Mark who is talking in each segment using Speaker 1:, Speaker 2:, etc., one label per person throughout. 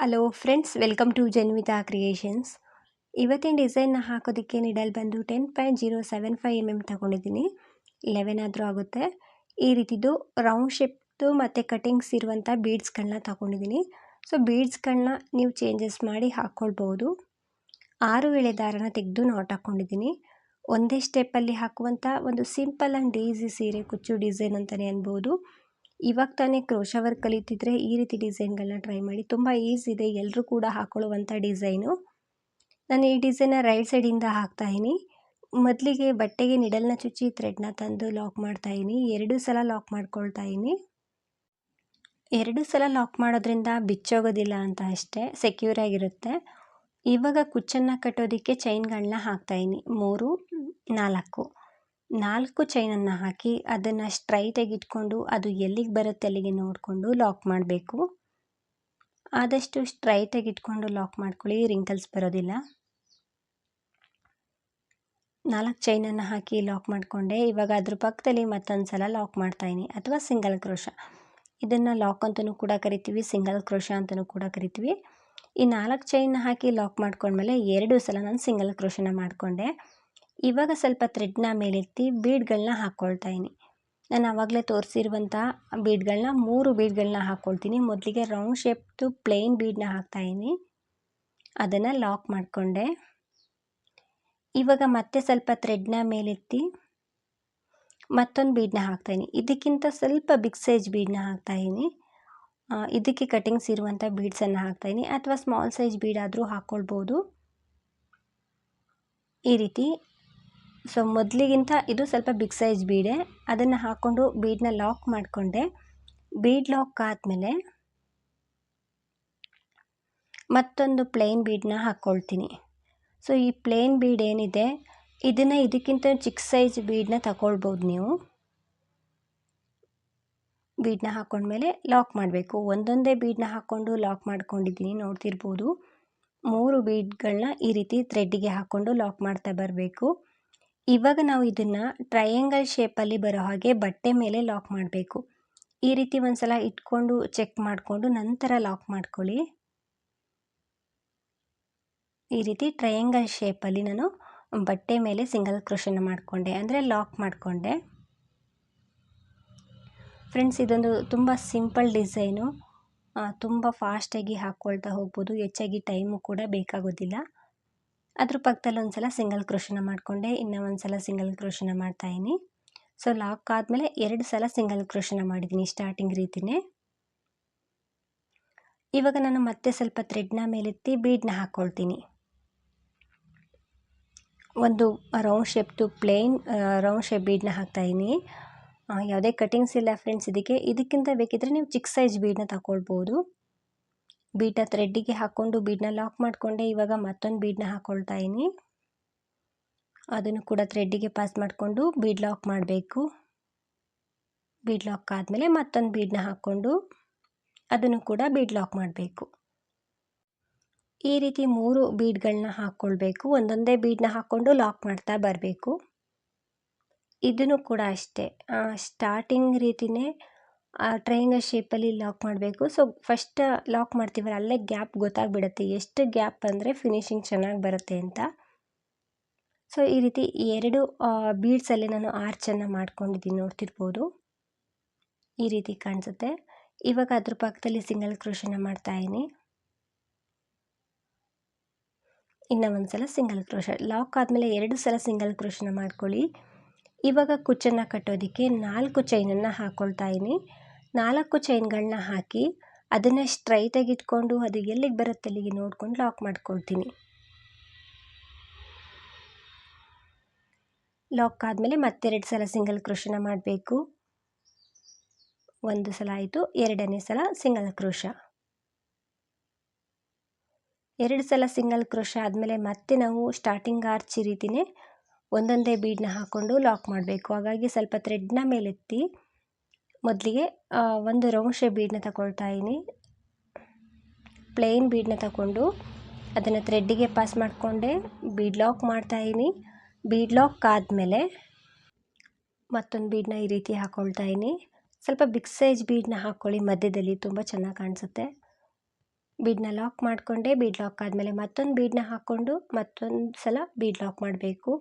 Speaker 1: Hello friends welcome to Janvitha creations ಇವತ್ತಿನ ಡಿಸೈನ್ನ ಹಾಕೋದಕ್ಕೆ ನಿಡಲ್ ಬಂದು ten point zero seven five M M ತಗೊಂಡಿದ್ದೀನಿ. ಲೆವೆನ್ ಆದರೂ ಆಗುತ್ತೆ. ಈ ರೀತಿದು ರೌಂಡ್ ಶೇಪ್ದು ಮತ್ತು ಕಟಿಂಗ್ಸ್ ಇರುವಂಥ ಬೀಡ್ಸ್ಗಳನ್ನ ತಗೊಂಡಿದ್ದೀನಿ. ಸೊ ಬೀಡ್ಸ್ಗಳನ್ನ ನೀವು ಚೇಂಜಸ್ ಮಾಡಿ ಹಾಕ್ಕೊಳ್ಬೋದು ಆರು ಎಳೆ ದಾರನ ತೆಗೆದು ನಾಟ್ ಹಾಕ್ಕೊಂಡಿದ್ದೀನಿ ಒಂದೇ ಸ್ಟೆಪ್ಪಲ್ಲಿ ಹಾಕುವಂಥ ಒಂದು ಸಿಂಪಲ್ ಆ್ಯಂಡ್ ಈಸಿ ಸೀರೆ, ಕುಚ್ಚು ಡಿಸೈನ್ ಅಂತಲೇ ಅನ್ಬೋದು. ಇವಾಗ ತಾನೇ ಕ್ರೋಶ ವರ್ಕ್ ಕಲಿತಿದ್ರೆ ಈ ರೀತಿ ಡಿಸೈನ್ಗಳನ್ನ ಟ್ರೈ ಮಾಡಿ ತುಂಬ ಈಸಿ ಇದೆ. ಎಲ್ಲರೂ ಕೂಡ ಹಾಕೊಳ್ಳುವಂಥ ಡಿಸೈನು. ನಾನು ಈ ಡಿಸೈನ ರೈಟ್ ಸೈಡಿಂದ ಹಾಕ್ತಾಯಿನಿ ಮೊದಲಿಗೆ ಬಟ್ಟೆಗೆ ನಿಡಲ್ನ ಚುಚ್ಚಿ ಥ್ರೆಡ್ನ ತಂದು ಲಾಕ್ ಮಾಡ್ತಾಯಿನಿ ಎರಡು ಸಲ ಲಾಕ್ ಮಾಡ್ಕೊಳ್ತಾ ಇದ್ದೀನಿ. ಎರಡು ಸಲ ಲಾಕ್ ಮಾಡೋದ್ರಿಂದ ಬಿಚ್ಚೋಗೋದಿಲ್ಲ ಅಂತ ಅಷ್ಟೇ ಸೆಕ್ಯೂರ್ ಆಗಿರುತ್ತೆ. ಇವಾಗ ಕುಚ್ಚನ್ನು ಕಟ್ಟೋದಕ್ಕೆ ಚೈನ್ಗಳನ್ನ ಹಾಕ್ತಾಯಿನಿ ಮೂರು, ನಾಲ್ಕು. ನಾಲ್ಕು ಚೈನನ್ನು ಹಾಕಿ ಅದನ್ನು ಸ್ಟ್ರೈಟಾಗಿ ಇಟ್ಕೊಂಡು ಅದು ಎಲ್ಲಿಗೆ ಬರುತ್ತೆ ಅಲ್ಲಿಗೆ ನೋಡಿಕೊಂಡು ಲಾಕ್ ಮಾಡಬೇಕು. ಆದಷ್ಟು ಸ್ಟ್ರೈಟಾಗಿ ಇಟ್ಕೊಂಡು ಲಾಕ್ ಮಾಡ್ಕೊಳ್ಳಿ ರಿಂಕಲ್ಸ್ ಬರೋದಿಲ್ಲ. ನಾಲ್ಕು ಚೈನನ್ನು ಹಾಕಿ ಲಾಕ್ ಮಾಡಿಕೊಂಡೆ. ಇವಾಗ ಅದ್ರ ಪಕ್ಕದಲ್ಲಿ ಮತ್ತೊಂದು ಸಲ ಲಾಕ್ ಮಾಡ್ತಾಯಿನಿ ಅಥವಾ ಸಿಂಗಲ್ ಕ್ರೋಶ ಇದನ್ನು ಲಾಕ್ ಅಂತಲೂ ಕೂಡ ಕರಿತೀವಿ ಸಿಂಗಲ್ ಕ್ರೋಶ ಅಂತಲೂ ಕೂಡ ಕರಿತೀವಿ. ಈ ನಾಲ್ಕು ಚೈನ್ನ ಹಾಕಿ ಲಾಕ್ ಮಾಡ್ಕೊಂಡ್ಮೇಲೆ ಎರಡು ಸಲ ನಾನು ಸಿಂಗಲ್ ಕ್ರೋಶನ ಮಾಡಿಕೊಂಡೆ. ಇವಾಗ ಸ್ವಲ್ಪ ಥ್ರೆಡ್ನ ಮೇಲೆತ್ತಿ ಬೀಡ್ಗಳನ್ನ ಹಾಕ್ಕೊಳ್ತಾ ಇದ್ದೀನಿ ನಾನು ಆವಾಗಲೇ ತೋರಿಸಿರುವಂಥ ಬೀಡ್ಗಳನ್ನ ಮೂರು ಬೀಡ್ಗಳನ್ನ ಹಾಕ್ಕೊಳ್ತೀನಿ ಮೊದಲಿಗೆ ರೌಂಡ್ ಶೇಪ್ದು ಪ್ಲೇನ್ ಬೀಡನ್ನ ಹಾಕ್ತಾಯಿದ್ದೀನಿ ಅದನ್ನು ಲಾಕ್ ಮಾಡಿಕೊಂಡೆ. ಇವಾಗ ಮತ್ತೆ ಸ್ವಲ್ಪ ಥ್ರೆಡ್ನ ಮೇಲೆತ್ತಿ ಮತ್ತೊಂದು ಬೀಡನ್ನ ಹಾಕ್ತಾಯಿದ್ದೀನಿ ಇದಕ್ಕಿಂತ ಸ್ವಲ್ಪ ಬಿಗ್ ಸೈಜ್ ಬೀಡನ್ನ ಹಾಕ್ತಾಯಿದ್ದೀನಿ ಇದಕ್ಕೆ ಕಟಿಂಗ್ಸ್ ಇರುವಂಥ ಬೀಡ್ಸನ್ನು ಹಾಕ್ತಾಯಿದ್ದೀನಿ ಅಥವಾ ಸ್ಮಾಲ್ ಸೈಜ್ ಬೀಡಾದರೂ ಹಾಕ್ಕೊಳ್ಬೋದು ಈ ರೀತಿ ಸೊ ಮೊದಲಿಗಿಂತ ಇದು ಸ್ವಲ್ಪ ಬಿಗ್ ಸೈಜ್ ಬೀಡೆ. ಅದನ್ನು ಹಾಕ್ಕೊಂಡು ಬೀಡನ್ನ ಲಾಕ್ ಮಾಡಿಕೊಂಡೆ. ಬೀಡ್ ಲಾಕ್ ಆದಮೇಲೆ ಮತ್ತೊಂದು ಪ್ಲೇನ್ ಬೀಡನ್ನ ಹಾಕ್ಕೊಳ್ತೀನಿ ಸೊ ಈ ಪ್ಲೇನ್ ಬೀಡ್ ಏನಿದೆ, ಇದನ್ನು ಇದಕ್ಕಿಂತ ಚಿಕ್ಕ ಸೈಜ್ ಬೀಡನ್ನ ತಗೊಳ್ಬೋದು ನೀವು. ಬೀಡನ್ನ ಹಾಕ್ಕೊಂಡ್ಮೇಲೆ ಲಾಕ್ ಮಾಡಬೇಕು. ಒಂದೊಂದೇ ಬೀಡನ್ನ ಹಾಕ್ಕೊಂಡು ಲಾಕ್ ಮಾಡ್ಕೊಂಡಿದ್ದೀನಿ, ನೋಡ್ತಿರ್ಬೋದು. ಮೂರು ಬೀಡ್ಗಳನ್ನ ಈ ರೀತಿ ಥ್ರೆಡ್ಡಿಗೆ ಹಾಕ್ಕೊಂಡು ಲಾಕ್ ಮಾಡ್ತಾ ಬರಬೇಕು. ಇವಾಗ ನಾವು ಇದನ್ನು ಟ್ರಯಾಂಗಲ್ ಶೇಪಲ್ಲಿ ಬರೋ ಹಾಗೆ ಬಟ್ಟೆ ಮೇಲೆ ಲಾಕ್ ಮಾಡಬೇಕು. ಈ ರೀತಿ ಒಂದು ಸಲ ಇಟ್ಕೊಂಡು ಚೆಕ್ ಮಾಡಿಕೊಂಡು ನಂತರ ಲಾಕ್ ಮಾಡ್ಕೊಳ್ಳಿ. ಈ ರೀತಿ ಟ್ರಯಾಂಗಲ್ ಶೇಪಲ್ಲಿ ನಾನು ಬಟ್ಟೆ ಮೇಲೆ ಸಿಂಗಲ್ ಕ್ರೋಶನ ಮಾಡಿಕೊಂಡೆ, ಅಂದರೆ ಲಾಕ್ ಮಾಡಿಕೊಂಡೆ. ಫ್ರೆಂಡ್ಸ್ ಇದೊಂದು ತುಂಬ ಸಿಂಪಲ್ ಡಿಸೈನು ತುಂಬ ಫಾಸ್ಟಾಗಿ ಹಾಕ್ಕೊಳ್ತಾ ಹೋಗ್ಬೋದು. ಹೆಚ್ಚಾಗಿ ಟೈಮು ಕೂಡ ಬೇಕಾಗೋದಿಲ್ಲ. ಅದ್ರ ಪಕ್ಕದಲ್ಲಿ ಒಂದು ಸಲ ಸಿಂಗಲ್ ಕ್ರೋಶನ ಮಾಡಿಕೊಂಡೆ, ಇನ್ನೂ ಒಂದು ಸಲ ಸಿಂಗಲ್ ಕ್ರೋಶನ ಮಾಡ್ತಾಯಿದ್ದೀನಿ ಸೊ ಲಾಕ್ ಆದಮೇಲೆ ಎರಡು ಸಲ ಸಿಂಗಲ್ ಕ್ರೋಶನ ಮಾಡಿದ್ದೀನಿ ಸ್ಟಾರ್ಟಿಂಗ್ ರೀತಿನೇ. ಇವಾಗ ನಾನು ಮತ್ತೆ ಸ್ವಲ್ಪ ಥ್ರೆಡ್ನ ಮೇಲೆತ್ತಿ ಬೀಡ್ನ ಹಾಕ್ಕೊಳ್ತೀನಿ ಒಂದು ರೌಂಡ್ ಶೇಪ್ದು ಪ್ಲೇನ್ ರೌಂಡ್ ಶೇಪ್ ಬೀಡನ್ನ ಹಾಕ್ತಾಯಿದ್ದೀನಿ ಯಾವುದೇ ಕಟಿಂಗ್ಸ್ ಇಲ್ಲ ಫ್ರೆಂಡ್ಸ್ ಇದಕ್ಕೆ, ಇದಕ್ಕಿಂತ ಬೇಕಿದ್ದರೆ ನೀವು ಚಿಕ್ಕ ಸೈಜ್ ಬೀಡನ್ನ ತಗೊಳ್ಬೋದು ಬೀಟ ಥ್ರೆಡ್ಡಿಗೆ ಹಾಕ್ಕೊಂಡು ಬೀಡನ್ನ ಲಾಕ್ ಮಾಡಿಕೊಂಡೆ. ಇವಾಗ ಮತ್ತೊಂದು ಬೀಡನ್ನ ಹಾಕ್ಕೊಳ್ತಾ ಇದ್ದೀನಿ ಅದನ್ನು ಕೂಡ ಥ್ರೆಡ್ಡಿಗೆ ಪಾಸ್ ಮಾಡಿಕೊಂಡು ಬೀಡ್ ಲಾಕ್ ಮಾಡಬೇಕು. ಬೀಡ್ ಲಾಕ್ ಆದಮೇಲೆ ಮತ್ತೊಂದು ಬೀಡನ್ನ ಹಾಕ್ಕೊಂಡು ಅದನ್ನು ಕೂಡ ಬೀಡ್ ಲಾಕ್ ಮಾಡಬೇಕು. ಈ ರೀತಿ ಮೂರು ಬೀಡ್ಗಳನ್ನ ಹಾಕ್ಕೊಳ್ಬೇಕು ಒಂದೊಂದೇ ಬೀಡನ್ನ ಹಾಕ್ಕೊಂಡು ಲಾಕ್ ಮಾಡ್ತಾ ಬರಬೇಕು. ಇದನ್ನು ಕೂಡ ಅಷ್ಟೇ. ಸ್ಟಾರ್ಟಿಂಗ್ ರೀತಿಯೇ ಟ್ರಯಾಂಗಲ್ ಶೇಪಲ್ಲಿ ಲಾಕ್ ಮಾಡಬೇಕು. ಸೊ, ಫಸ್ಟ್ ಲಾಕ್ ಮಾಡ್ತೀವಲ್ಲ, ಅಲ್ಲೇ ಗ್ಯಾಪ್ ಗೊತ್ತಾಗ್ಬಿಡುತ್ತೆ. ಎಷ್ಟು ಗ್ಯಾಪ್ ಅಂದರೆ ಫಿನಿಶಿಂಗ್ ಚೆನ್ನಾಗಿ ಬರುತ್ತೆ ಅಂತ. ಸೊ, ಈ ರೀತಿ ಎರಡು ಬೀಡ್ಸಲ್ಲಿ ನಾನು ಆರ್ಚನ್ನು ಮಾಡ್ಕೊಂಡಿದ್ದೀನಿ ನೋಡ್ತಿರ್ಬೋದು. ಈ ರೀತಿ ಕಾಣಿಸುತ್ತೆ. ಇವಾಗ ಅದ್ರ ಪಕ್ಕದಲ್ಲಿ ಸಿಂಗಲ್ ಕ್ರೋಶನ ಮಾಡ್ತಾಯಿದ್ದೀನಿ ಇನ್ನು ಒಂದು ಸಲ ಸಿಂಗಲ್ ಕ್ರೋಶ. ಲಾಕ್ ಆದಮೇಲೆ ಎರಡು ಸಲ ಸಿಂಗಲ್ ಕ್ರೋಶನ ಮಾಡ್ಕೊಳ್ಳಿ. ಇವಾಗ ಕುಚ್ಚನ್ನು ಕಟ್ಟೋದಕ್ಕೆ ನಾಲ್ಕು ಚೈನನ್ನು ಹಾಕ್ಕೊಳ್ತಾ ಇದ್ದೀನಿ. ನಾಲ್ಕು ಚೈನ್ಗಳನ್ನ ಹಾಕಿ ಅದನ್ನು ಸ್ಟ್ರೈಟಾಗಿ ಇಟ್ಕೊಂಡು ಅದು ಎಲ್ಲಿಗೆ ಬರುತ್ತೆ ಅಲ್ಲಿಗೆ ನೋಡ್ಕೊಂಡು ಲಾಕ್ ಮಾಡ್ಕೊಳ್ತೀನಿ. ಲಾಕ್ ಆದಮೇಲೆ ಮತ್ತೆರಡು ಸಲ ಸಿಂಗಲ್ ಕ್ರೋಶನ ಮಾಡಬೇಕು. ಒಂದು ಸಲ ಆಯಿತು, ಎರಡನೇ ಸಲ ಸಿಂಗಲ್ ಕ್ರೋಶ ಎರಡು ಸಲ ಸಿಂಗಲ್ ಕ್ರೋಶ ಆದಮೇಲೆ ಮತ್ತೆ ನಾವು ಸ್ಟಾರ್ಟಿಂಗ್ ಆರ್ಚ್ ರೀತಿಯೇ ಒಂದೊಂದೇ ಬೀಡನ್ನ ಹಾಕ್ಕೊಂಡು ಲಾಕ್ ಮಾಡಬೇಕು. ಹಾಗಾಗಿ ಸ್ವಲ್ಪ ಥ್ರೆಡ್ನ ಮೇಲೆತ್ತಿ ಮೊದಲಿಗೆ ಒಂದು ರೌಂಡ್ ಶೇಪ್ ಬೀಡನ್ನ ತಗೊಳ್ತಾ ಇದ್ದೀನಿ. ಪ್ಲೇನ್ ಬೀಡನ್ನ ತಗೊಂಡು ಅದನ್ನು ಥ್ರೆಡ್ಡಿಗೆ ಪಾಸ್ ಮಾಡಿಕೊಂಡೆ. ಬೀಡ್ ಲಾಕ್ ಮಾಡ್ತಾಯಿದ್ದೀನಿ ಬೀಡ್ ಲಾಕ್ ಆದಮೇಲೆ ಮತ್ತೊಂದು ಬೀಡನ್ನ ಈ ರೀತಿ ಹಾಕ್ಕೊಳ್ತಾ ಇದ್ದೀನಿ. ಸ್ವಲ್ಪ ಬಿಗ್ ಸೈಜ್ ಬೀಡನ್ನ ಹಾಕ್ಕೊಳ್ಳಿ ಮಧ್ಯದಲ್ಲಿ ತುಂಬ ಚೆನ್ನಾಗಿ ಕಾಣಿಸುತ್ತೆ. ಬೀಡನ್ನ ಲಾಕ್ ಮಾಡಿಕೊಂಡೆ. ಬೀಡ್ ಲಾಕ್ ಆದಮೇಲೆ ಮತ್ತೊಂದು ಬೀಡನ್ನ ಹಾಕ್ಕೊಂಡು ಮತ್ತೊಂದು ಸಲ ಬೀಡ್ ಲಾಕ್ ಮಾಡಬೇಕು.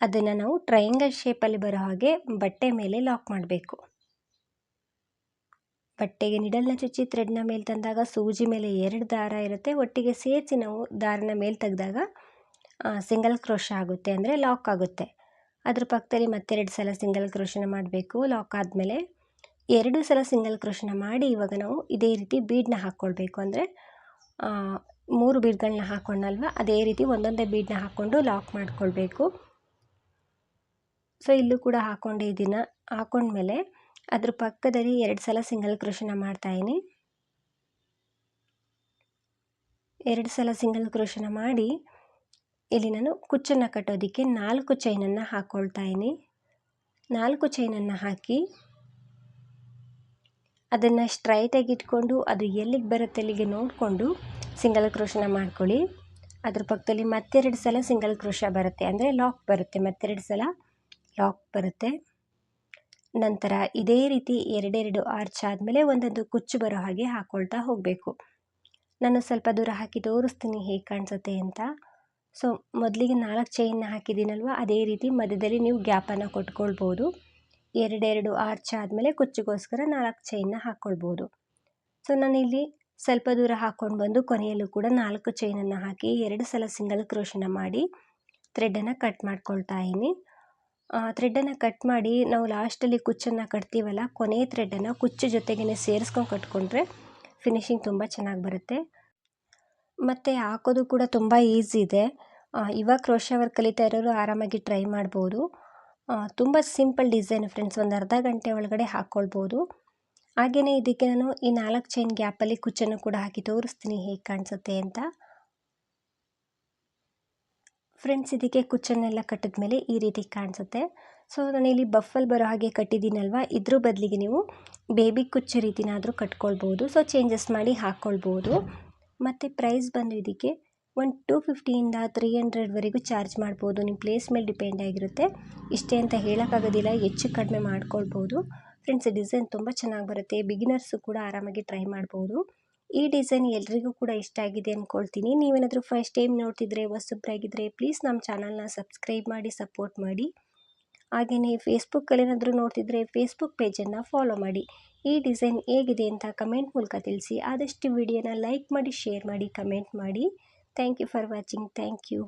Speaker 1: ಅದನ್ನು ನಾವು ಟ್ರಯಾಂಗಲ್ ಶೇಪಲ್ಲಿ ಬರೋ ಹಾಗೆ ಬಟ್ಟೆ ಮೇಲೆ ಲಾಕ್ ಮಾಡಬೇಕು. ಬಟ್ಟೆಗೆ ನಿಡಲ್ನ ಚುಚ್ಚಿ ಥ್ರೆಡ್ನ ಮೇಲೆ ತಂದಾಗ ಸೂಜಿ ಮೇಲೆ ಎರಡು ದಾರ ಇರುತ್ತೆ. ಒಟ್ಟಿಗೆ ಸೇರಿಸಿ ನಾವು ದಾರನ ಮೇಲೆ ತೆಗೆದಾಗ ಸಿಂಗಲ್ ಕ್ರೋಶ ಆಗುತ್ತೆ ಅಂದರೆ ಲಾಕ್ ಆಗುತ್ತೆ. ಅದ್ರ ಪಕ್ಕದಲ್ಲಿ ಮತ್ತೆರಡು ಸಲ ಸಿಂಗಲ್ ಕ್ರೋಶನ ಮಾಡಬೇಕು. ಲಾಕ್ ಆದಮೇಲೆ ಎರಡು ಸಲ ಸಿಂಗಲ್ ಕ್ರೋಶನ ಮಾಡಿ ಇವಾಗ ನಾವು ಇದೇ ರೀತಿ ಬೀಡನ್ನ ಹಾಕ್ಕೊಳ್ಬೇಕು ಅಂದರೆ ಮೂರು ಬೀಡ್ಗಳನ್ನ ಹಾಕ್ಕೊಂಡಲ್ವ ಅದೇ ರೀತಿ ಒಂದೊಂದೇ ಬೀಡನ್ನ ಹಾಕ್ಕೊಂಡು ಲಾಕ್ ಮಾಡ್ಕೊಳ್ಬೇಕು. ಸೊ ಇಲ್ಲೂ ಕೂಡ ಹಾಕ್ಕೊಂಡೆ ಇದನ್ನು ಹಾಕ್ಕೊಂಡ್ಮೇಲೆ ಅದ್ರ ಪಕ್ಕದಲ್ಲಿ ಎರಡು ಸಲ ಸಿಂಗಲ್ ಕ್ರೋಶನ ಮಾಡ್ತಾಯಿನಿ ಎರಡು ಸಲ ಸಿಂಗಲ್ ಕ್ರೋಶನ ಮಾಡಿ ಇಲ್ಲಿ ನಾನು ಕುಚ್ಚನ್ನು ಕಟ್ಟೋದಕ್ಕೆ ನಾಲ್ಕು ಚೈನನ್ನು ಹಾಕ್ಕೊಳ್ತಾ ಇದ್ದೀನಿ ನಾಲ್ಕು ಚೈನನ್ನು ಹಾಕಿ ಅದನ್ನು ಸ್ಟ್ರೈಟಾಗಿ ಇಟ್ಕೊಂಡು ಅದು ಎಲ್ಲಿಗೆ ಬರುತ್ತೆ ಅಲ್ಲಿಗೆ ನೋಡಿಕೊಂಡು ಸಿಂಗಲ್ ಕ್ರೋಶನ ಮಾಡ್ಕೊಳ್ಳಿ. ಅದ್ರ ಪಕ್ಕದಲ್ಲಿ ಮತ್ತೆರಡು ಸಲ ಸಿಂಗಲ್ ಕ್ರೋಶ ಬರುತ್ತೆ. ಅಂದರೆ ಲಾಕ್ ಬರುತ್ತೆ ಮತ್ತೆರಡು ಸಲ. ಲಾಕ್ ಬರುತ್ತೆ. ನಂತರ ಇದೇ ರೀತಿ ಎರಡೆರಡು ಆರ್ಚ್ ಆದಮೇಲೆ ಒಂದೊಂದು ಕುಚ್ಚು ಬರೋ ಹಾಗೆ ಹಾಕ್ಕೊಳ್ತಾ ಹೋಗಬೇಕು. ನಾನು ಸ್ವಲ್ಪ ದೂರ ಹಾಕಿ ತೋರಿಸ್ತೀನಿ ಹೇಗೆ ಕಾಣಿಸುತ್ತೆ ಅಂತ. ಸೊ ಮೊದಲಿಗೆ ನಾಲ್ಕು ಚೈನ್ನ ಹಾಕಿದ್ದೀನಲ್ವ? ಅದೇ ರೀತಿ ಮಧ್ಯದಲ್ಲಿ ನೀವು ಗ್ಯಾಪನ್ನು ಕೊಟ್ಕೊಳ್ಬೋದು. ಎರಡೆರಡು ಆರ್ಚ್ ಆದಮೇಲೆ ಕುಚ್ಚಿಗೋಸ್ಕರ ನಾಲ್ಕು ಚೈನ್ನ ಹಾಕ್ಕೊಳ್ಬೋದು ಸೊ ನಾನಿಲ್ಲಿ ಸ್ವಲ್ಪ ದೂರ ಹಾಕ್ಕೊಂಡು ಬಂದು ಕೊನೆಯಲ್ಲೂ ಕೂಡ ನಾಲ್ಕು ಚೈನನ್ನು ಹಾಕಿ ಎರಡು ಸಲ ಸಿಂಗಲ್ ಕ್ರೋಶನ ಮಾಡಿ ಥ್ರೆಡನ್ನು ಕಟ್ ಮಾಡ್ಕೊಳ್ತಾ ಇದ್ದೀನಿ. ಥ್ರೆಡನ್ನು ಕಟ್ ಮಾಡಿ ನಾವು ಲಾಸ್ಟಲ್ಲಿ ಕುಚ್ಚನ್ನು ಕಟ್ತೀವಲ್ಲ, ಕೊನೆ ಥ್ರೆಡ್ಡನ್ನು ಕುಚ್ಚು ಜೊತೆಗೇ ಸೇರಿಸ್ಕೊಂಡು ಕಟ್ಕೊಂಡ್ರೆ ಫಿನಿಶಿಂಗ್ ತುಂಬ ಚೆನ್ನಾಗಿ ಬರುತ್ತೆ. ಮತ್ತು ಹಾಕೋದು ಕೂಡ ತುಂಬ ಈಸಿ ಇದೆ. ಇವಾಗ ಕ್ರೋಶ ವರ್ಕ್ ಕಲಿತಾ ಇರೋರು ಆರಾಮಾಗಿ ಟ್ರೈ ಮಾಡ್ಬೋದು. ತುಂಬ ಸಿಂಪಲ್ ಡಿಸೈನ್ ಫ್ರೆಂಡ್ಸ್ ಒಂದು ಅರ್ಧ ಗಂಟೆ ಒಳಗಡೆ ಹಾಕ್ಕೊಳ್ಬೋದು ಹಾಗೆಯೇ ಇದಕ್ಕೆ ನಾನು ಈ ನಾಲ್ಕು ಚೈನ್ ಗ್ಯಾಪಲ್ಲಿ ಕುಚ್ಚನ್ನು ಕೂಡ ಹಾಕಿ ತೋರಿಸ್ತೀನಿ ಹೇಗೆ ಕಾಣಿಸುತ್ತೆ ಅಂತ. ಫ್ರೆಂಡ್ಸ್ ಇದಕ್ಕೆ ಕುಚ್ಚನ್ನೆಲ್ಲ ಕಟ್ಟಿದ ಮೇಲೆ ಈ ರೀತಿ ಕಾಣಿಸುತ್ತೆ. ಸೊ ಇಲ್ಲಿ ಬಫಲ್ ಬರೋ ಹಾಗೆ ಕಟ್ಟಿದ್ದೀನಲ್ವ? ಇದ್ರ ಬದಲಿಗೆ ನೀವು ಬೇಬಿ ಕುಚ್ಚು ರೀತಿನಾದರೂ ಕಟ್ಕೊಳ್ಬೋದು. ಸೊ ಚೇಂಜಸ್ ಮಾಡಿ ಹಾಕ್ಕೊಳ್ಬೋದು ಮತ್ತು ಪ್ರೈಸ್ ಬಂದು ಇದಕ್ಕೆ ಒಂದು ಟೂ ಫಿಫ್ಟಿಯಿಂದ ತ್ರೀ ಹಂಡ್ರೆಡ್ವರೆಗೂ ಚಾರ್ಜ್ ಮಾಡ್ಬೋದು. ನಿಮ್ಮ ಪ್ಲೇಸ್ ಮೇಲೆ ಡಿಪೆಂಡ್ ಆಗಿರುತ್ತೆ. ಇಷ್ಟೇ ಅಂತ ಹೇಳೋಕ್ಕಾಗೋದಿಲ್ಲ ಹೆಚ್ಚು ಕಡಿಮೆ ಮಾಡ್ಕೊಳ್ಬೋದು. ಫ್ರೆಂಡ್ಸ್ ಡಿಸೈನ್ ತುಂಬ ಚೆನ್ನಾಗಿ ಬರುತ್ತೆ. ಬಿಗಿನರ್ಸು ಕೂಡ ಆರಾಮಾಗಿ ಟ್ರೈ ಮಾಡ್ಬೋದು. ಈ ಡಿಸೈನ್ ಎಲ್ರಿಗೂ ಕೂಡ ಇಷ್ಟ ಆಗಿದೆ ಅಂದ್ಕೊಳ್ತೀನಿ ನೀವೇನಾದರೂ ಫಸ್ಟ್ ಟೈಮ್ ನೋಡ್ತಿದ್ರೆ ಹೊಸಬ್ರಾಗಿದ್ದರೆ ಪ್ಲೀಸ್ ನಮ್ಮ ಚಾನಲ್ನ ಸಬ್ಸ್ಕ್ರೈಬ್ ಮಾಡಿ ಸಪೋರ್ಟ್ ಮಾಡಿ. ಹಾಗೆಯೇ ಫೇಸ್ಬುಕ್ಕಲ್ಲಿ ಏನಾದರೂ ನೋಡ್ತಿದ್ರೆ ಫೇಸ್ಬುಕ್ ಪೇಜನ್ನು ಫಾಲೋ ಮಾಡಿ. ಈ ಡಿಸೈನ್ ಹೇಗಿದೆ ಅಂತ ಕಮೆಂಟ್ ಮೂಲಕ ತಿಳಿಸಿ. ಆದಷ್ಟು ವಿಡಿಯೋನ ಲೈಕ್ ಮಾಡಿ ಶೇರ್ ಮಾಡಿ ಕಮೆಂಟ್ ಮಾಡಿ. Thank you for watching thank you